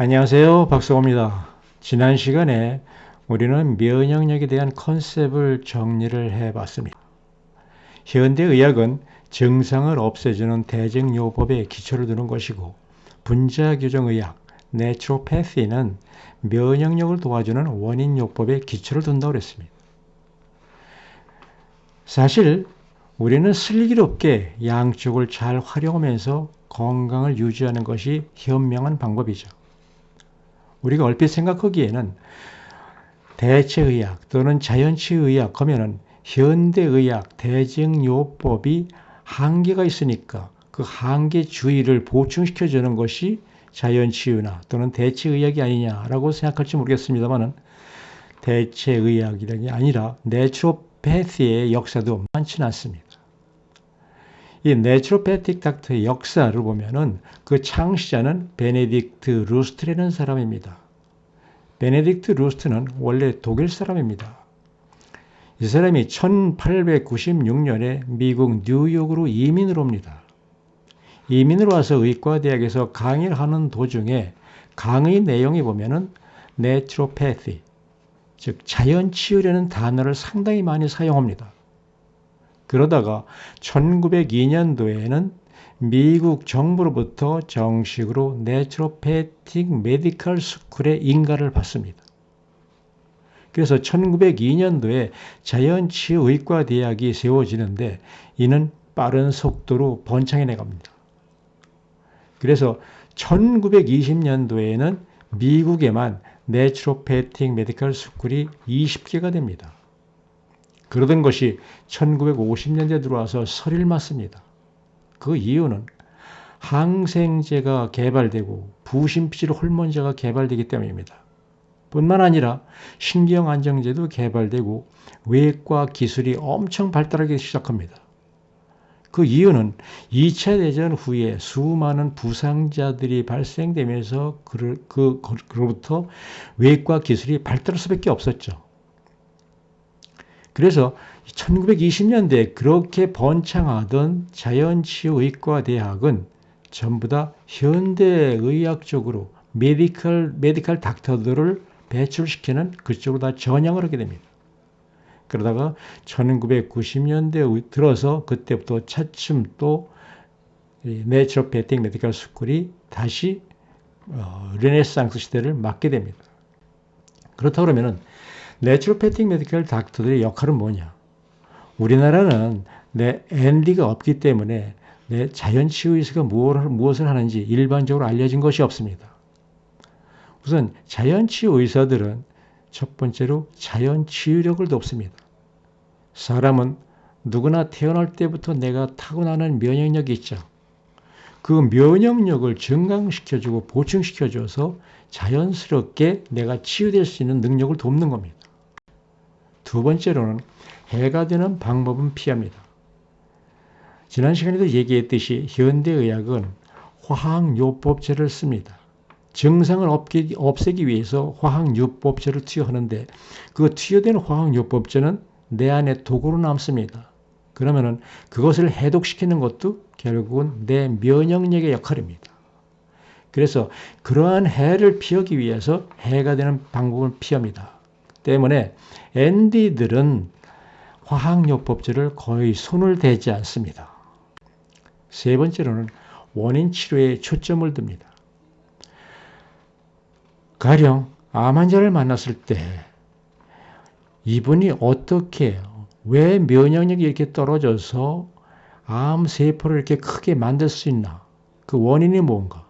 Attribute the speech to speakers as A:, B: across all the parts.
A: 안녕하세요. 박성호입니다. 지난 시간에 우리는 면역력에 대한 컨셉을 정리를 해 봤습니다. 현대의학은 증상을 없애주는 대증요법에 기초를 두는 것이고 분자규정의학, 내추로패시는 면역력을 도와주는 원인요법에 기초를 둔다고 했습니다. 사실 우리는 슬기롭게 양쪽을 잘 활용하면서 건강을 유지하는 것이 현명한 방법이죠. 우리가 얼핏 생각하기에는 대체의학 또는 자연치유의학 하면은 현대의학 대증요법이 한계가 있으니까 그 한계 주의를 보충시켜 주는 것이 자연치유나 또는 대체의학이 아니냐라고 생각할지 모르겠습니다만은 대체의학이라는 게 아니라 내추로패티의 역사도 많지는 않습니다. 이 내추로패틱 닥터의 역사를 보면은 그 창시자는 베네딕트 루스트라는 사람입니다. 베네딕트 루스트는 원래 독일 사람입니다. 이 사람이 1896년에 미국 뉴욕으로 이민을 옵니다. 이민을 와서 의과대학에서 강의를 하는 도중에 강의 내용이 보면은 내추로패티, 즉 자연치유라는 단어를 상당히 많이 사용합니다. 그러다가 1902년도에는 미국 정부로부터 정식으로 내추로패틱 메디컬 스쿨의 인가를 받습니다. 그래서 1902년도에 자연치의과 대학이 세워지는데 이는 빠른 속도로 번창해 나갑니다. 그래서 1920년도에는 미국에만 내추로패틱 메디컬 스쿨이 20개가 됩니다. 그러던 것이 1950년대 들어와서 설을 맞습니다. 그 이유는 항생제가 개발되고 부신피질 호르몬제가 개발되기 때문입니다. 뿐만 아니라 신경안정제도 개발되고 외과 기술이 엄청 발달하기 시작합니다. 그 이유는 2차 대전 후에 수많은 부상자들이 발생되면서 그, 그, 그로부터 외과 기술이 발달할 수밖에 없었죠. 그래서 1920년대 그렇게 번창하던 자연치유의과 대학은 전부 다 현대의학적으로 메디컬 메디컬 닥터들을 배출시키는 그쪽으로 다 전향을 하게 됩니다. 그러다가 1990년대 들어서 그때부터 차츰 또 내추로패틱 메디컬 스쿨이 다시 어, 르네상스 시대를 맞게 됩니다. 그렇다 그러면은 내추로패틱 메디컬 닥터들의 역할은 뭐냐? 우리나라는 내 앤디가 없기 때문에 내 자연치유의사가 무엇을 하는지 일반적으로 알려진 것이 없습니다. 우선 자연치유 의사들은 첫 번째로 자연치유력을 돕습니다. 사람은 누구나 태어날 때부터 내가 타고나는 면역력이 있죠. 그 면역력을 증강시켜주고 보충시켜줘서 자연스럽게 내가 치유될 수 있는 능력을 돕는 겁니다. 두 번째로는 해가 되는 방법은 피합니다. 지난 시간에도 얘기했듯이 현대의학은 화학요법제를 씁니다. 증상을 없애기 위해서 화학요법제를 투여하는데 그 투여된 화학요법제는 내 안에 독으로 남습니다. 그러면은 그것을 해독시키는 것도 결국은 내 면역력의 역할입니다. 그래서 그러한 해를 피하기 위해서 해가 되는 방법을 피합니다. 때문에 앤디들은 화학요법제를 거의 손을 대지 않습니다. 세 번째로는 원인 치료에 초점을 둡니다. 가령 암 환자를 만났을 때 이분이 어떻게 왜 면역력이 이렇게 떨어져서 암 세포를 이렇게 크게 만들 수 있나? 그 원인이 뭔가?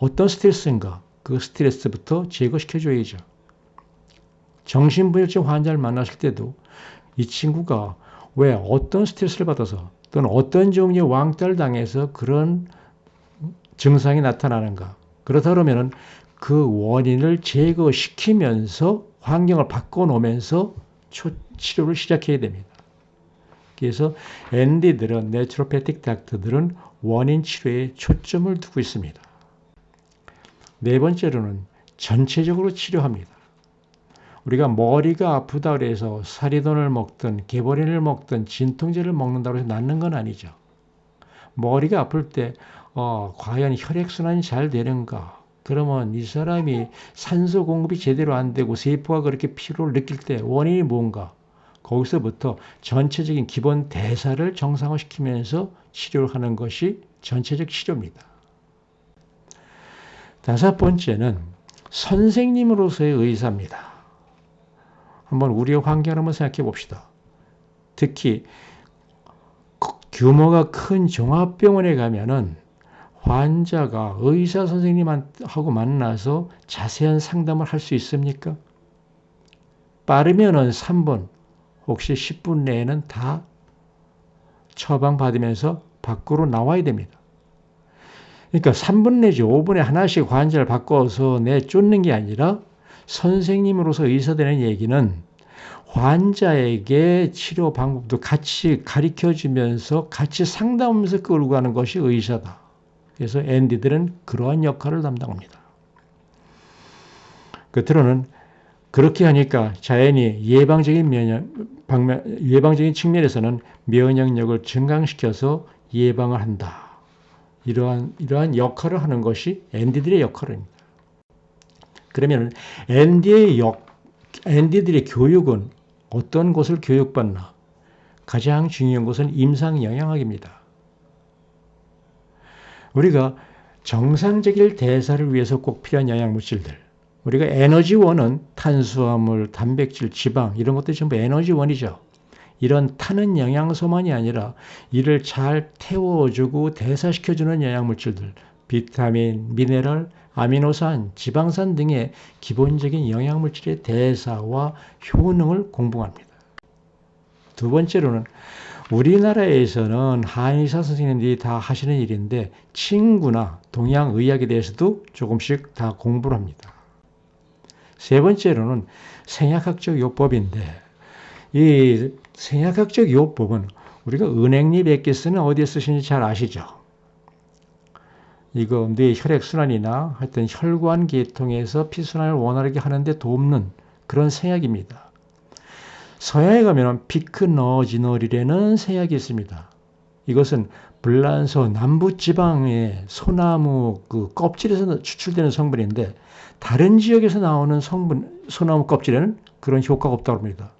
A: 어떤 스트레스인가? 그 스트레스부터 제거시켜 줘야죠. 정신분열증 환자를 만났을 때도 이 친구가 왜 어떤 스트레스를 받아서 또는 어떤 종류의 왕따를 당해서 그런 증상이 나타나는가. 그렇다 그러면은 그 원인을 제거시키면서 환경을 바꿔놓으면서 치료를 시작해야 됩니다. 그래서 앤디들은 내추로패틱 닥터들은 원인 치료에 초점을 두고 있습니다. 네 번째로는 전체적으로 치료합니다. 우리가 머리가 아프다 그래서 사리돈을 먹든 개버린을 먹든 진통제를 먹는다고 해서 낫는 건 아니죠. 머리가 아플 때 어, 과연 혈액순환이 잘 되는가? 그러면 이 사람이 산소 공급이 제대로 안 되고 세포가 그렇게 피로를 느낄 때 원인이 뭔가? 거기서부터 전체적인 기본 대사를 정상화시키면서 치료를 하는 것이 전체적 치료입니다. 다섯 번째는 선생님으로서의 의사입니다. 한번 우리의 환경을 한번 생각해 봅시다. 특히 규모가 큰 종합병원에 가면은 환자가 의사 선생님하고 만나서 자세한 상담을 할 수 있습니까? 빠르면은 3분, 혹시 10분 내에는 다 처방받으면서 밖으로 나와야 됩니다. 그러니까 3분 내지 5분에 하나씩 환자를 바꿔서 내쫓는 게 아니라 선생님으로서 의사되는 얘기는 환자에게 치료 방법도 같이 가르쳐 주면서 같이 상담하면서 끌고 가는 것이 의사다. 그래서 앤디들은 그러한 역할을 담당합니다. 끝으로는 그렇게 하니까 자연히 예방적인 면역, 방면, 예방적인 측면에서는 면역력을 증강시켜서 예방을 한다. 이러한, 이러한 역할을 하는 것이 앤디들의 역할입니다. 그러면 앤디의 역, 앤디들의 교육은 어떤 것을 교육받나? 가장 중요한 것은 임상 영양학입니다. 우리가 정상적인 대사를 위해서 꼭 필요한 영양 물질들, 우리가 에너지원은 탄수화물, 단백질, 지방 이런 것들이 전부 에너지원이죠. 이런 타는 영양소만이 아니라 이를 잘 태워주고 대사시켜주는 영양물질들, 비타민, 미네랄, 아미노산, 지방산 등의 기본적인 영양물질의 대사와 효능을 공부합니다. 두 번째로는 우리나라에서는 한의사 선생님들이 다 하시는 일인데 친구나 동양의학에 대해서도 조금씩 다 공부를 합니다. 세 번째로는 생약학적 요법인데 이 생약학적 요법은 우리가 은행잎 액기스는 어디에 쓰시는지 잘 아시죠? 이거 뇌 혈액순환이나 하여튼 혈관 계통에서 피순환을 원활하게 하는데 돕는 그런 생약입니다. 서양에 가면 피크너지널이라는 생약이 있습니다. 이것은 불란서 남부지방의 소나무 그 껍질에서 추출되는 성분인데 다른 지역에서 나오는 성분 소나무 껍질에는 그런 효과가 없다고 합니다.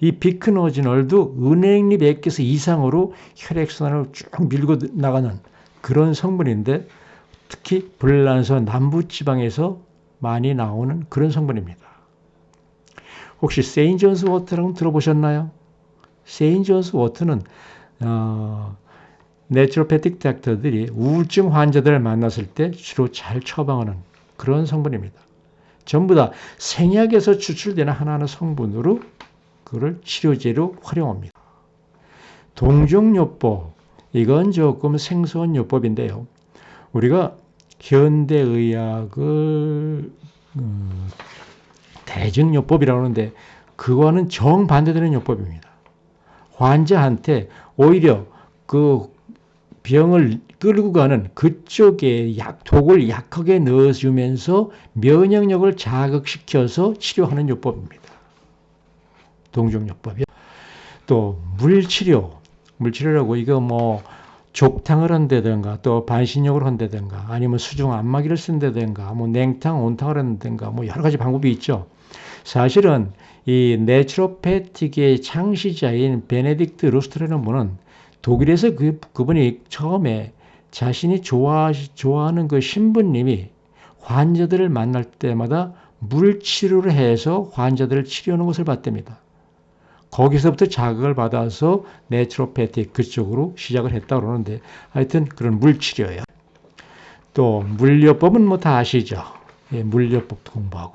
A: 이 비크노지널도 은행잎 액기스 이상으로 혈액순환을 쭉 밀고 나가는 그런 성분인데 특히 불란서 남부 지방에서 많이 나오는 그런 성분입니다. 혹시 세인존스 워터라고 들어보셨나요? 세인존스 워터는 어, 내추로패틱 닥터들이 우울증 환자들을 만났을 때 주로 잘 처방하는 그런 성분입니다. 전부 다 생약에서 추출되는 하나하나 성분으로 그를 치료제로 활용합니다. 동종요법 이건 조금 생소한 요법인데요. 우리가 현대의학을 음, 대증요법이라고 하는데 그거는 정반대되는 요법입니다. 환자한테 오히려 그 병을 끌고 가는 그쪽에 약, 독을 약하게 넣어주면서 면역력을 자극시켜서 치료하는 요법입니다. 동종요법이요. 또 물치료, 물치료라고 이거 뭐 족탕을 한다든가 또 반신욕을 한다든가 아니면 수중 안마기를 쓴다든가 뭐 냉탕, 온탕을 한다든가 뭐 여러 가지 방법이 있죠. 사실은 이 네추로패틱의 창시자인 베네딕트 루스트라는 분은 독일에서 그, 그분이 처음에 자신이 좋아, 좋아하는 그 신부님이 환자들을 만날 때마다 물치료를 해서 환자들을 치료하는 것을 봤답니다. 거기서부터 자극을 받아서 네트로패틱 그쪽으로 시작을 했다 그러는데 하여튼 그런 물치료예요. 또 물려법은 뭐 다 아시죠? 예, 물려법도 공부하고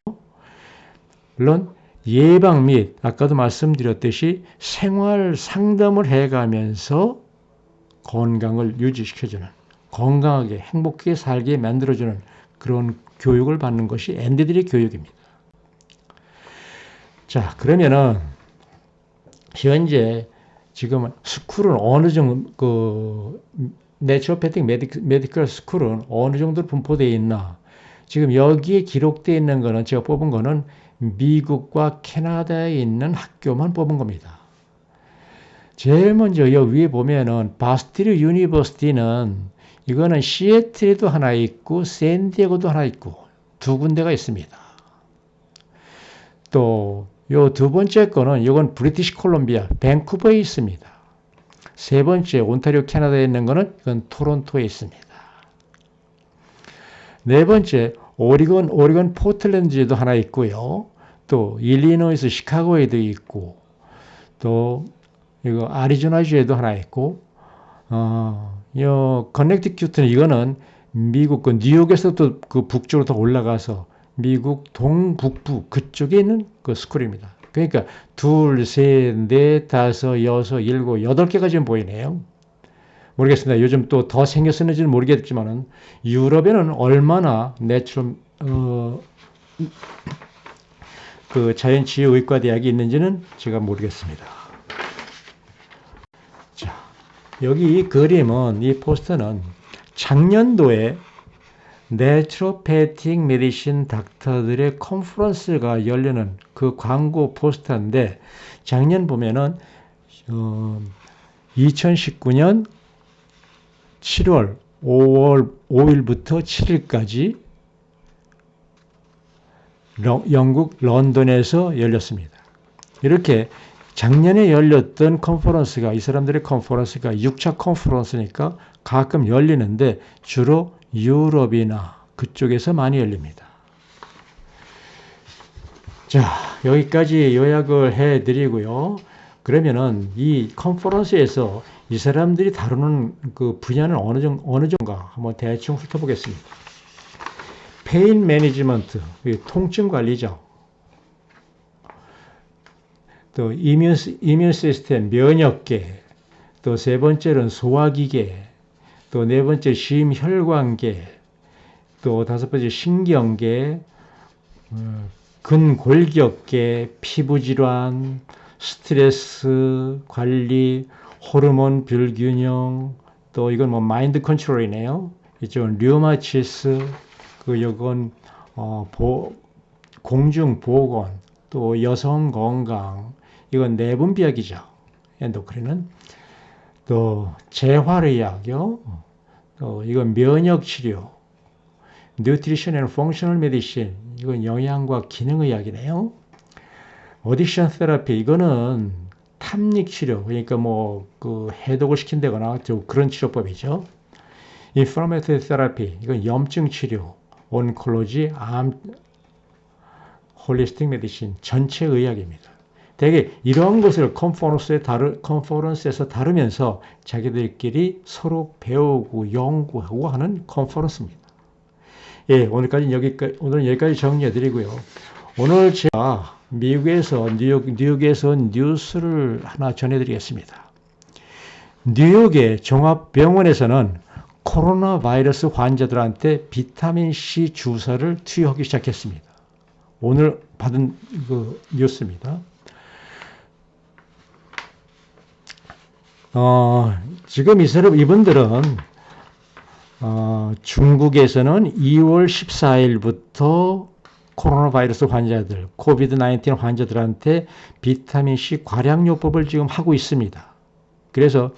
A: 물론 예방 및 아까도 말씀드렸듯이 생활 상담을 해가면서 건강을 유지시켜주는 건강하게 행복하게 살게 만들어주는 그런 교육을 받는 것이 앤디들의 교육입니다. 자 그러면은 현재 지금 스쿨은 어느 정도 그 내추로패틱 메디컬 스쿨은 어느 정도 분포되어 있나 지금 여기에 기록되어 있는 거는 제가 뽑은 거는 미국과 캐나다에 있는 학교만 뽑은 겁니다. 제일 먼저 여기 위에 보면은 바스티르 유니버시티는 이거는 시애틀에도 하나 있고 샌디에고도 하나 있고 두 군데가 있습니다. 또 요 두 번째 거는 이건 브리티시 콜롬비아 밴쿠버에 있습니다. 세 번째 온타리오 캐나다에 있는 거는 이건 토론토에 있습니다. 네 번째 오리건 오리건 포틀랜드에도 하나 있고요. 또 일리노이스 시카고에도 있고 또 이거 아리조나주에도 하나 있고 어, 요 커넥티큐트는 이거는 미국 그 뉴욕에서도 그 북쪽으로 더 올라가서 미국 동북부 그쪽에 있는 그 스쿨입니다. 그러니까 둘, 셋, 넷, 다섯, 여섯, 일곱, 여덟 개가 지금 보이네요. 모르겠습니다. 요즘 또 더 생겼었는지는 모르겠지만은 유럽에는 얼마나 내추럴 어, 그 자연치유의과 대학이 있는지는 제가 모르겠습니다. 자, 여기 이 그림은 이 포스터는 작년도에 내추로패틱 메디신 닥터들의 컨퍼런스가 열리는 그 광고 포스터인데 작년 보면은 어, 2019년 7월 5월 5일부터 7일까지 영국 런던에서 열렸습니다. 이렇게 작년에 열렸던 컨퍼런스가 이 사람들의 컨퍼런스가 6차 컨퍼런스니까 가끔 열리는데 주로 유럽이나 그쪽에서 많이 열립니다. 자, 여기까지 요약을 해 드리고요. 그러면은 이 컨퍼런스에서 이 사람들이 다루는 그 분야는 어느 정도, 어느 정도가 한번 대충 훑어보겠습니다. 페인 매니지먼트, 통증 관리죠. 또 이뮨, 이뮨 시스템, 면역계, 또 세 번째는 소화기계, 또 네 번째 심혈관계, 또 다섯 번째 신경계, 어, 근골격계, 피부질환, 스트레스 관리, 호르몬 불균형, 또 이건 뭐 마인드 컨트롤이네요. 이쪽은 류마치스, 그 요건 어, 보, 공중 보건, 또 여성 건강, 이건 내분비약이죠. 엔도크린은 또 재활의학요. 또 이건 면역 치료, 뉴트리션 앤 펑셔널 메디신, 이건 영양과 기능의학이네요. 어딕션 테라피, 이거는 탐닉 치료, 그러니까 뭐 그 해독을 시킨다거나 그런 치료법이죠. 인플라메토리 테라피, 이건 염증 치료, 온콜로지, 암, 홀리스틱 메디신, 전체 의학입니다. 대개 이런 것을 컨퍼런스에 다루, 컨퍼런스에서 다루면서 자기들끼리 서로 배우고 연구하고 하는 컨퍼런스입니다. 예, 오늘까지 여기까지, 오늘은 여기까지 정리해 드리고요. 오늘 제가 미국에서, 뉴욕, 뉴욕에서 뉴스를 하나 전해 드리겠습니다. 뉴욕의 종합병원에서는 코로나 바이러스 환자들한테 비타민 C 주사를 투여하기 시작했습니다. 오늘 받은 그 뉴스입니다. 어, 지금 이 사람 이분들은 어, 중국에서는 2월 14일부터 코로나 바이러스 환자들, 코비드 19 환자들한테 비타민 C 과량요법을 지금 하고 있습니다. 그래서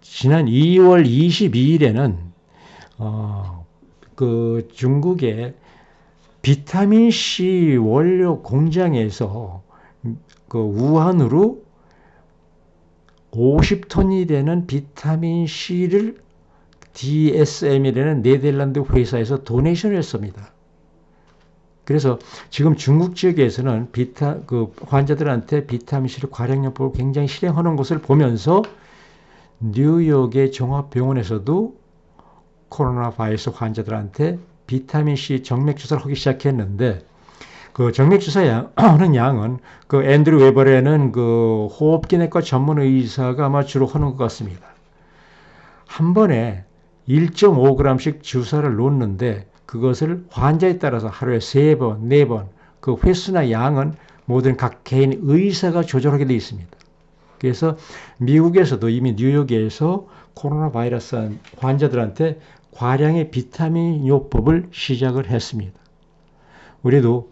A: 지난 2월 22일에는 어, 그 중국의 비타민 C 원료 공장에서 그 우한으로 50톤이 되는 비타민 C를 DSM이라는 네덜란드 회사에서 도네이션을 했습니다. 그래서 지금 중국 지역에서는 비타 그 환자들한테 비타민 C를 과량요법을 굉장히 실행하는 것을 보면서 뉴욕의 종합병원에서도 코로나 바이러스 환자들한테 비타민 C 정맥 주사를 하기 시작했는데 그 정맥 주사 하는 양은 그 앤드류 웨버라는 그 호흡기내과 전문 의사가 아마 주로 하는 것 같습니다. 한 번에 1.5g씩 주사를 놓는데 그것을 환자에 따라서 하루에 3번, 4번 그 횟수나 양은 모든 각 개인 의사가 조절하게 되어 있습니다. 그래서 미국에서도 이미 뉴욕에서 코로나 바이러스 환자들한테 과량의 비타민 요법을 시작을 했습니다. 우리도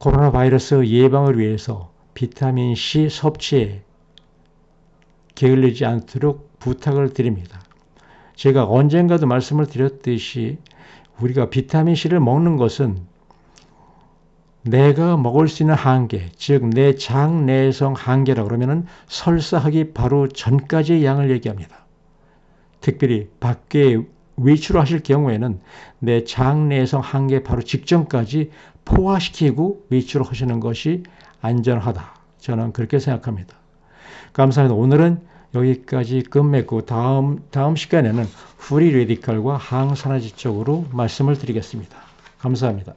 A: 코로나 바이러스 예방을 위해서 비타민 C 섭취에 게을리지 않도록 부탁을 드립니다. 제가 언젠가도 말씀을 드렸듯이 우리가 비타민 C를 먹는 것은 내가 먹을 수 있는 한계, 즉 내 장 내성 한계라 그러면은 설사하기 바로 전까지의 양을 얘기합니다. 특별히 밖에 외출을 하실 경우에는 내 장 내성 한계 바로 직전까지 포화시키고 외출을 하시는 것이 안전하다. 저는 그렇게 생각합니다. 감사합니다. 오늘은 여기까지 끝맺고 다음 다음 시간에는 프리 레디칼과 항산화제 쪽으로 말씀을 드리겠습니다. 감사합니다.